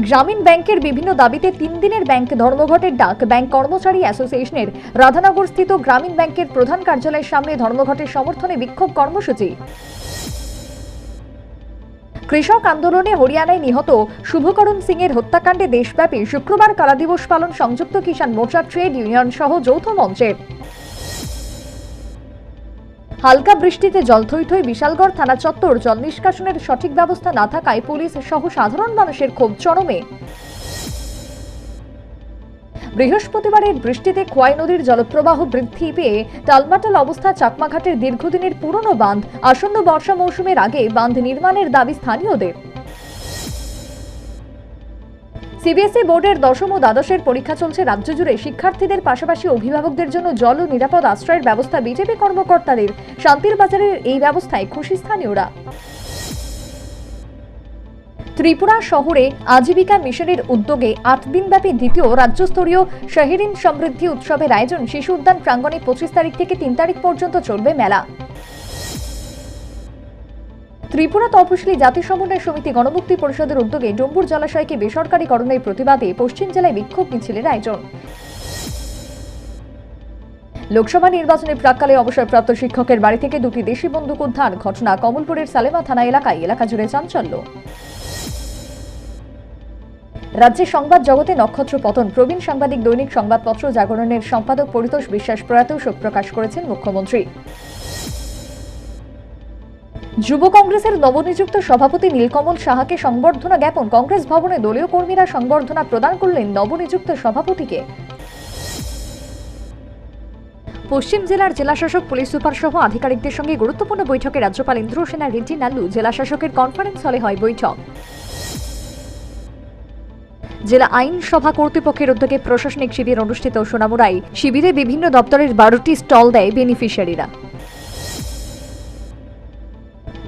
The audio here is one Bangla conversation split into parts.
গ্রামীণ ব্যাংকের বিভিন্ন দাবিতে তিন দিনের ব্যাংক ধর্মঘটের ডাক। ব্যাংক কর্মচারী অ্যাসোসিয়েশনের রাধানগর স্থিত গ্রামীণ ব্যাংকের প্রধান কার্যালয়ের সামনে ধর্মঘটের সমর্থনে বিক্ষোভ কর্মসূচি। কৃষক আন্দোলনে হরিয়ানায় নিহত শুভকরণ সিং এর হত্যাকাণ্ডে দেশব্যাপী শুক্রবার কালা দিবস পালন সংযুক্ত কিষাণ মোর্চা ট্রেড ইউনিয়ন সহ যৌথ মঞ্চের হালকা বৃষ্টিতে জল থই থই বিশালগড় থানা চত্বর। জল নিষ্কাশনের সঠিক ব্যবস্থা না থাকায় পুলিশ সহ সাধারণ মানুষের ক্ষোভ চরমে। বৃহস্পতিবারের বৃষ্টিতে খোয়াই নদীর জলপ্রবাহ বৃদ্ধি পেয়ে টালমাটাল অবস্থা চাকমাঘাটের দীর্ঘদিনের পুরনো বাঁধ। আসন্ন বর্ষা মৌসুমের আগে বাঁধ নির্মাণের দাবি স্থানীয়দের। সিবিএসই বোর্ডের দশম ও দ্বাদশের পরীক্ষা চলছে রাজ্য জুড়ে। শিক্ষার্থীদের পাশাপাশি অভিভাবকদের জন্য জল ও নিরাপদ আশ্রয়ের ব্যবস্থা বিজেপি কর্মকর্তাদের। শান্তির বাজারের এই ব্যবস্থায় খুশি স্থানীয়রা। ত্রিপুরা শহরে আজীবিকা মিশনের উদ্যোগে আট দিনব্যাপী দ্বিতীয় রাজ্যস্তরীয় শাহিরিন সমৃদ্ধি উৎসবের আয়োজন শিশু উদ্যান প্রাঙ্গণে পঁচিশ তারিখ থেকে তিন তারিখ পর্যন্ত চলবে মেলা। ত্রিপুরা তপশিলি জাতি সমন্বয় সমিতি গণমুক্তি পরিষদের উদ্যোগে ডম্বুর জলাশয়কে বেসরকারীকরণের প্রতিবাদে পশ্চিম জেলায় বিক্ষোভ মিছিলের আয়োজন। লোকসভা নির্বাচনের প্রাককালে অবসরপ্রাপ্ত শিক্ষকের বাড়ি থেকে দুটি দেশি বন্দুক উদ্ধার ঘটনা কমলপুরের সালেমা থানা এলাকায়, এলাকা জুড়ে চাঞ্চল্য। রাজ্যের সংবাদ জগতে নক্ষত্র পতন, প্রবীণ সাংবাদিক দৈনিক সংবাদপত্র জাগরণের সম্পাদক পরিতোষ বিশ্বাস প্রয়াত শোক প্রকাশ করেছেন মুখ্যমন্ত্রী। যুব কংগ্রেসের নবনিযুক্ত সভাপতি নীলকমল সাহাকে সংবর্ধনা জ্ঞাপন। কংগ্রেস ভবনে দলীয় কর্মীরা সংবর্ধনা প্রদান করলেন নবনিযুক্ত সভাপতিকে। পশ্চিম জেলার জেলাশাসক পুলিশ সুপার সহ আধিকারিকদের সঙ্গে গুরুত্বপূর্ণ বৈঠকে রাজ্যপাল ইন্দ্র সেনা রেড্ডি নাল্লু জেলাশাসকের কনফারেন্স হলে হয় বৈঠক। জেলা আইন সভা কর্তৃপক্ষের উদ্যোগে প্রশাসনিক শিবির অনুষ্ঠিত সোনামুড়ায়। শিবিরে বিভিন্ন দপ্তরের বারোটি স্টল দেয় বেনিফিশিয়ারিরা।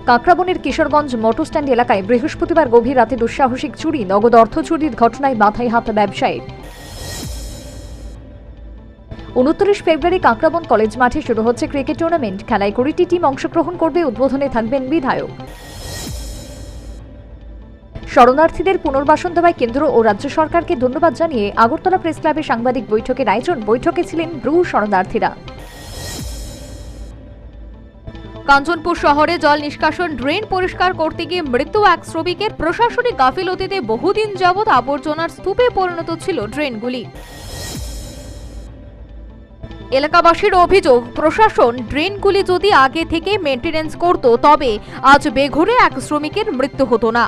কাকরাবনের কিশোরগঞ্জ মোটর স্ট্যান্ড এলাকায় বৃহস্পতিবার গভীর রাতে দুঃসাহসিক চুরি, নগদ অর্থ চুরির ঘটনায় মাথায় হাত ব্যবসায়ীর। উনত্রিশ ফেব্রুয়ারি কাকরাবন কলেজ মাঠে শুরু হচ্ছে ক্রিকেট টুর্নামেন্ট। খেলায় কুড়িটি টিম অংশগ্রহণ করবে, উদ্বোধনে থাকবেন বিধায়ক। শরণার্থীদের পুনর্বাসন দেওয়ায় কেন্দ্র ও রাজ্য সরকারকে ধন্যবাদ জানিয়ে আগরতলা প্রেস ক্লাবে সাংবাদিক বৈঠকের আয়োজন বৈঠকে ছিলেন ব্রু শরণার্থীরা। কাঞ্চনপুর শহরে জল নিষ্কাশন ড্রেন পরিষ্কার করতে গিয়ে মৃত্যু এক শ্রমিকের প্রশাসনিক গাফিলতিতে বহুদিন যাবৎ আবর্জনার স্তূপে পরিণত ছিল ড্রেনগুলি। এলাকাবাসীর অভিযোগ, প্রশাসন ড্রেনগুলি যদি আগে থেকে মেনটেনেন্স করত, তবে আজ বেঘরে এক শ্রমিকের মৃত্যু হতো না।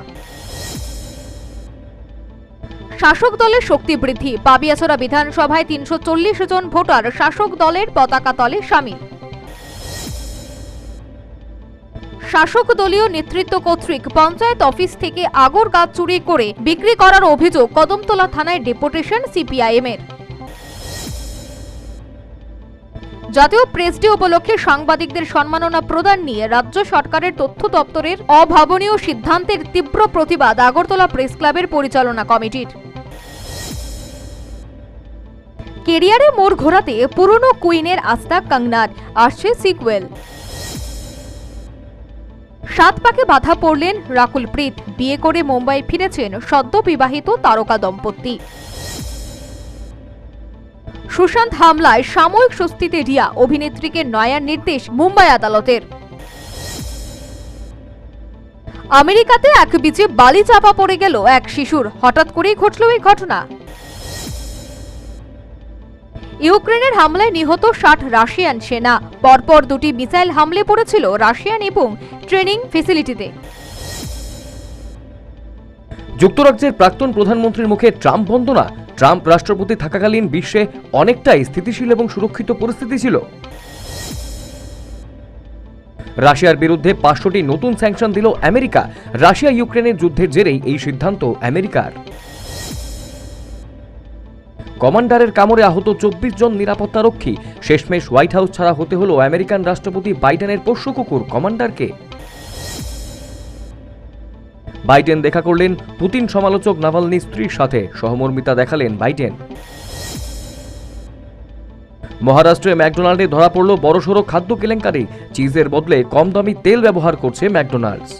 শাসক দলের শক্তি বৃদ্ধি পাবিয়াছড়া বিধানসভায় তিনশো চল্লিশ জন ভোটার শাসক দলের পতাকা তলে সামিল। শাসক দলীয় নেতৃত্ব কর্তৃক পঞ্চায়েত অফিস থেকে আগর গাছ চুরি করে বিক্রি করার অভিযোগ কদমতলা থানায় ডেপুটেশন সিপিআইএম এর জাতীয় প্রেস ডে উপলক্ষে সাংবাদিকদের সম্মাননা প্রদান নিয়ে রাজ্য সরকারের তথ্য দপ্তরের অভাবনীয় সিদ্ধান্তের তীব্র প্রতিবাদ আগরতলা প্রেস ক্লাবের পরিচালনা কমিটির। কেরিয়ারে মোড় ঘোরাতে পুরনো কুইনের আস্থা কঙ্গনার আসছে সিকুয়েল সাত পাকে বাধা পড়লেন রাকুল প্রীত বিয়ে করে মুম্বাই ফিরেছেন সদ্য বিবাহিত তারকা দম্পতি। সুশান্ত হামলায় সাময়িক স্বস্তিতে রিয়া, অভিনেত্রীকে নয়ার নির্দেশ মুম্বাই আদালতের। আমেরিকাতে এক বিচে বালি চাপা পড়ে গেল এক শিশুর। হঠাৎ করেই ঘটল এই ঘটনা। ইউক্রেনের হামলায় নিহত ষাট রাশিয়ান সেনা। পরপর দুটি মিসাইল হামলে পড়েছিল রাশিয়ান এবং ট্রেনিং ফেসিলিটিতে। যুক্তরাজ্যের প্রাক্তন প্রধানমন্ত্রীর মুখে ট্রাম্প বন্দনা। ট্রাম্প রাষ্ট্রপতি থাকাকালীন বিশ্বে অনেকটাই স্থিতিশীল এবং সুরক্ষিত পরিস্থিতি ছিল। রাশিয়ার বিরুদ্ধে পাঁচশোটি নতুন স্যাংশন দিল আমেরিকা। রাশিয়া ইউক্রেনের যুদ্ধের জেরেই এই সিদ্ধান্ত আমেরিকার। কমান্ডারের কামড়ে আহত চব্বিশ জন নিরাপত্তারক্ষী। শেষমেশ হোয়াইট হাউস ছাড়া হতে হলো আমেরিকান রাষ্ট্রপতি বাইডেনের পোষ্য কুকুর কমান্ডারকে। বাইডেন দেখা করলেন পুতিন সমালোচক নাভালনি স্ত্রীর সাথে। সহমর্মিতা দেখালেন বাইডেন। মহারাষ্ট্রে ম্যাকডোনাল্ডে ধরা পড়ল বড়সড় খাদ্য কেলেঙ্কারি। চিজের বদলে কম দামি তেল ব্যবহার করছে ম্যাকডোনাল্ডস।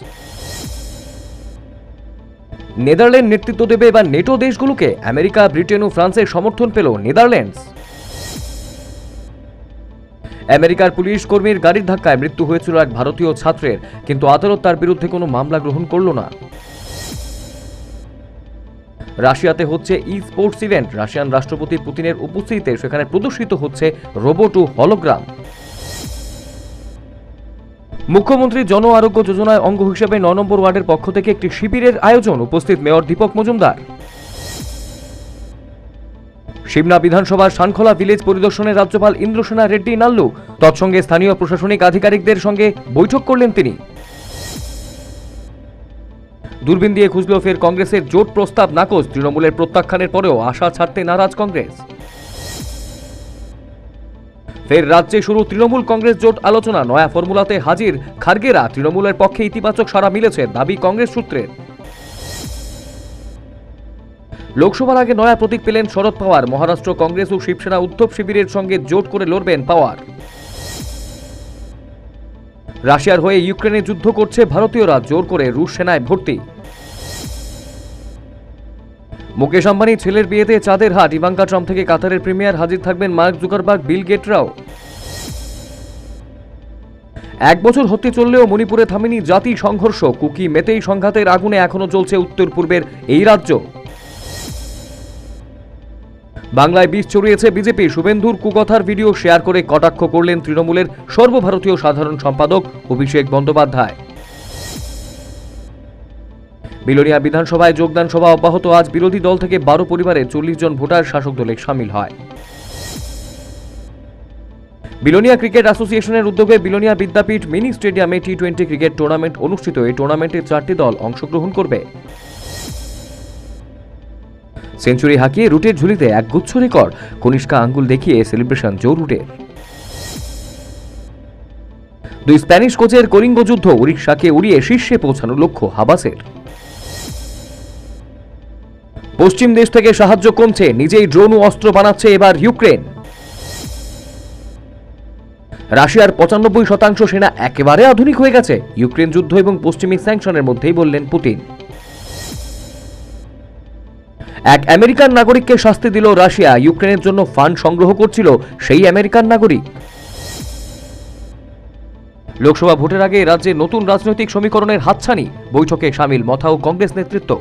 নেদারল্যান্ড নেতৃত্ব দেবে এবার নেটো দেশগুলোকে। আমেরিকা, ব্রিটেন ও ফ্রান্সের সমর্থন পেল নেদারল্যান্ডস। আমেরিকার পুলিশ কর্মীর গাড়ির ধাক্কায় মৃত্যু হয়েছিল এক ভারতীয় ছাত্রের, কিন্তু আদালত তার বিরুদ্ধে কোনো মামলা গ্রহণ করল না। রাশিয়াতে হচ্ছে ই স্পোর্টস ইভেন্ট রাশিয়ান রাষ্ট্রপতি পুতিনের উপস্থিতিতে সেখানে প্রদর্শিত হচ্ছে রোবট ও হলোগ্রাম। মুখ্যমন্ত্রী জন আরোগ্য যোজনায় অঙ্গ হিসেবে ন নম্বর ওয়ার্ডের পক্ষ থেকে একটি শিবিরের আয়োজন উপস্থিত মেয়র দীপক মজুমদার। শিবনা বিধানসভার শানখোলা ভিলেজ পরিদর্শনে রাজ্যপাল ইন্দ্রসেনা রেড্ডি নাল্লু, তৎসঙ্গে স্থানীয় প্রশাসনিক আধিকারিকদের সঙ্গে বৈঠক করলেন তিনি। দূরবীন দিয়ে খুঁজল ফের কংগ্রেসের জোট প্রস্তাব নাকচ, তৃণমূলের প্রত্যাখ্যানের পরেও আশা ছাড়তে নারাজ কংগ্রেস। ফের রাজ্যে শুরু তৃণমূল কংগ্রেস জোট আলোচনা। নয়া ফর্মুলাতে হাজির খার্গেরা। তৃণমূলের পক্ষে ইতিবাচক সাড়া মিলেছে দাবি কংগ্রেস সূত্রের লোকসভার আগে নয়া প্রতীক পেলেন শরদ পাওয়ার। মহারাষ্ট্র কংগ্রেস ও শিবসেনা উদ্ধব শিবিরের সঙ্গে জোট করে লড়বেন পাওয়ার। রাশিয়ার হয়ে ইউক্রেনে যুদ্ধ করছে ভারতীয়রা। জোর করে রুশ সেনায় ভর্তি। মুকেশ আম্বানি ছেলের বিয়েতে চাঁদের হাট, ইভাঙ্কা ট্রাম্প থেকে কাতারের প্রিমিয়ার হাজির থাকবেন মার্ক জুকারবার্গ, বিল গেটরাও এক বছর হতে চললেও মণিপুরে থামেনি জাতি সংঘর্ষ, কুকি মেতেই সংঘাতের আগুনে এখনও চলছে উত্তর পূর্বের এই রাজ্য। বাংলায় বিষ ছড়িয়েছে বিজেপি, শুভেন্দুর কুকথার ভিডিও শেয়ার করে কটাক্ষ করলেন তৃণমূলের সর্বভারতীয় সাধারণ সম্পাদক অভিষেক বন্দ্যোপাধ্যায়। বিলোনিয়া বিধানসভায় যোগদান সভা অব্যাহত। আজ বিরোধী দল থেকে বারো পরিবারে চল্লিশ জন ভোটার শাসক দলে সামিল হয়। বিলোনিয়া ক্রিকেট অ্যাসোসিয়েশনের উদ্যোগে বিলোনিয়া বিদ্যাপীঠ মিনি স্টেডিয়ামে টি টোয়েন্টি ক্রিকেট টুর্নামেন্ট অনুষ্ঠিত এই টুর্নামেন্টে চারটি দল অংশগ্রহণ করবে। সেঞ্চুরি হাঁকিয়ে রুটের ঝুলিতে এক গুচ্ছ রেকর্ড। কনিষ্কা আঙ্গুল দেখিয়ে সেলিব্রেশন জো রুটের দুই স্প্যানিশ কোচের কলিঙ্গ যুদ্ধ, উড়িষ্যাকে উড়িয়ে শীর্ষে পৌঁছানোর লক্ষ্য হাবাসের। পশ্চিম দেশ থেকে সাহায্য কমছে, নিজেই ড্রোন ও অস্ত্র বানাচ্ছে এবার ইউক্রেন। রাশিয়ার পঁচানব্বই শতাংশ সেনা একেবারে আধুনিক হয়ে গেছে, ইউক্রেন যুদ্ধ এবং পশ্চিমী স্যাংশনের মধ্যেই বললেন পুতিন। এক আমেরিকান নাগরিককে শাস্তি দিল রাশিয়া, ইউক্রেনের জন্য ফান্ড সংগ্রহ করছিল সেই আমেরিকান নাগরিক। লোকসভা ভোটের আগে রাজ্যে নতুন রাজনৈতিক সমীকরণের হাতছানি, বৈঠকে সামিল মথা ও কংগ্রেস নেতৃত্ব।